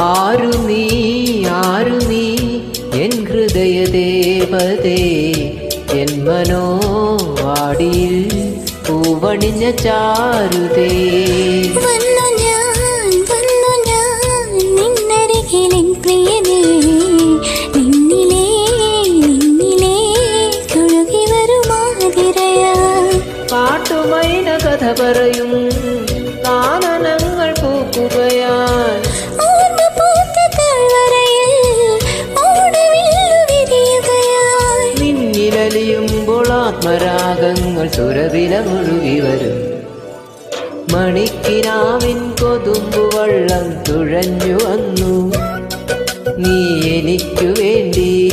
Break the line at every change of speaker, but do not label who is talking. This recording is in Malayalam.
ആരു നീ ആരു നീ? എൻ ഹൃദയ ദേവതേ എൻ മനോ മനോവാടിയിൽ പൂവണിഞ്ഞ ചാരുതേ.
ഞാൻ വന്നു ഞാൻ നിന്നരികിലെ പ്രിയനേ. നിന്നിലേ നിന്നിലേ കൊഴുകി വരുമാതിരയ.
പാട്ടുമൈന കഥ പറയും. ആത്മരാഗങ്ങൾ സുരവില മുഴുകി വരും. മണിക്കിനാവിൻ കൊതുമ്പു വള്ളം തുഴഞ്ഞു വന്നു. നീ എനിക്കു വേണ്ടി